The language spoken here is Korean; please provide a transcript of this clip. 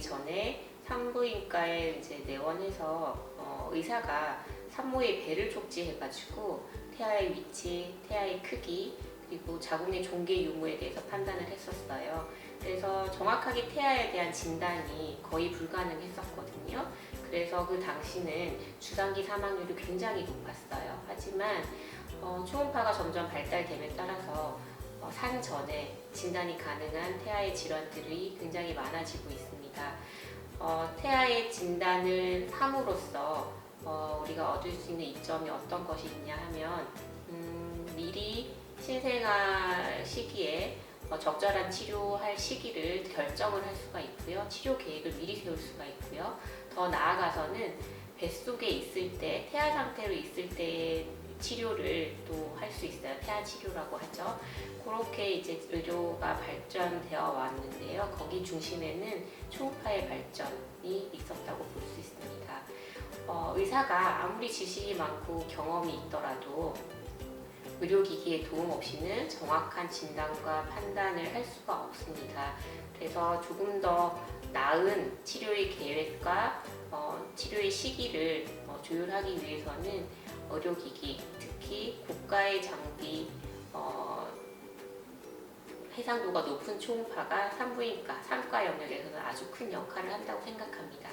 전에 산부인과에 이제 내원해서 어, 의사가 산모의 배를 촉지해가지고 태아의 위치, 태아의 크기, 그리고 자궁 내 종계 유무에 대해서 판단을 했었어요. 그래서 정확하게 태아에 대한 진단이 거의 불가능했었거든요. 그래서 그 당시는 주상기 사망률이 굉장히 높았어요. 하지만 어, 초음파가 점점 발달됨에 따라서 어, 산 전에 진단이 가능한 태아의 질환들이 굉장히 많아지고 있습니다. 어, 태아의 진단을 함으로써 어, 우리가 얻을 수 있는 이점이 어떤 것이 있냐 하면 음, 미리 신생아 시기에 어, 적절한 치료할 시기를 결정을 할 수가 있고요. 치료 계획을 미리 세울 수가 있고요. 더 나아가서는 뱃속에 있을 때, 태아 상태로 있을 때 치료를 또 할 수 있어요. 태아 치료라고 하죠. 그렇게 이제 의료가 발전되어 왔는데요. 거기 중심에는 초음파의 발전이 있었다고 볼 수 있습니다. 어, 의사가 아무리 지식이 많고 경험이 있더라도 의료기기의 도움 없이는 정확한 진단과 판단을 할 수가 없습니다. 그래서 조금 더 나은 치료의 계획과 어, 치료의 시기를 어, 조율하기 위해서는 의료기기, 특히 고가의 장비, 어, 해상도가 높은 초음파가 산부인과, 산과 영역에서는 아주 큰 역할을 한다고 생각합니다.